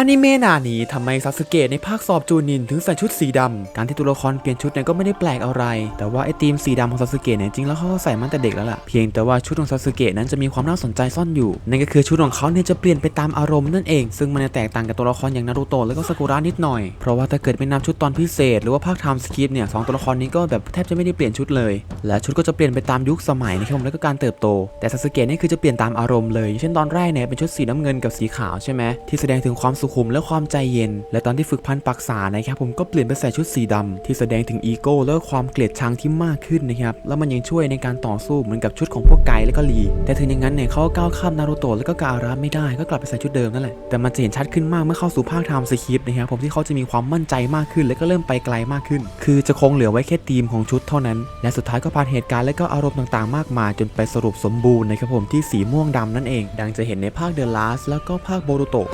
อนิเมะหนานี้ทำไมซาสึเกะในภาคสอบจูนินถึงใส่ชุดสีดำ การที่ตัวละครเปลี่ยนชุดเนี่ยก็ไม่ได้แปลกอะไร แต่ว่าไอธีมสีดำของซาสึเกะเนี่ยจริงแล้วเขาก็ใส่มาแต่เด็กแล้วล่ะ เพียงแต่ว่าชุดของซาสึเกะนั้นจะมีความน่าสนใจซ่อนอยู่ นั่นก็คือชุดของเขาเนี่ยจะเปลี่ยนไปตามอารมณ์นั่นเอง ซึ่งมันจะแตกต่างกับตัวละครอย่างนารูโตะแล้วก็ซากุระนิดหน่อย เพราะว่าถ้าเกิดเป็นำชุดตอนพิเศษ หรือว่าภาคไทม์สคริปเนี่ยสองตัวละครนี้ก็แบบแทบจะไม่ได้เปลี่ยนชุดเลย และชุดก็จะเปลี่ยนไปตามยุคสมัยนะครับผมแล้วก็การเติบโต แต่ซาสึเกะนี่คือจะเปลี่ยนตามอารมณ์เลยเช่นตอนแรกเนี่ยเป็นชุดสีน้ำเงินกับสีขาวใช่ไหมที่แสดงถึงความสขุมและความใจเย็น และตอนที่ฝึกพันปักษานะครับผมก็เปลี่ยนไปใส่ชุดสีดำที่แสดงถึงอีโก้และความเกลียดชังที่มากขึ้นนะครับแล้วมันยังช่วยในการต่อสู้เหมือนกับชุดของพวกไกและก็ลี แต่ถึงอย่างนั้นเนี่ยเขาก้าวข้ามนารูโตะและก็กาอาระไม่ได้ก็กลับไปใส่ชุดเดิมนั่นแหละแต่มันจะเห็นชัดขึ้นมากเมื่อเข้าสู่ภาคไทม์สคริปต์นะครับผมที่เขาจะมีความมั่นใจมากขึ้น และก็เริ่มไปไกลมากขึ้น คือจะคงเหลือไว้แค่ธีมของชุดเท่านั้น และสุดท้ายก็ผ่านเหตุการณ์และก็อารมณ์ต่างๆ มากมาย จนไปสรุปสมบูรณ์นะครับผมที่สีม่วงดำนั่นเอง ดังจะเห็นในภาคเดอะลาสแล้วก็ภาคโบรูโตะ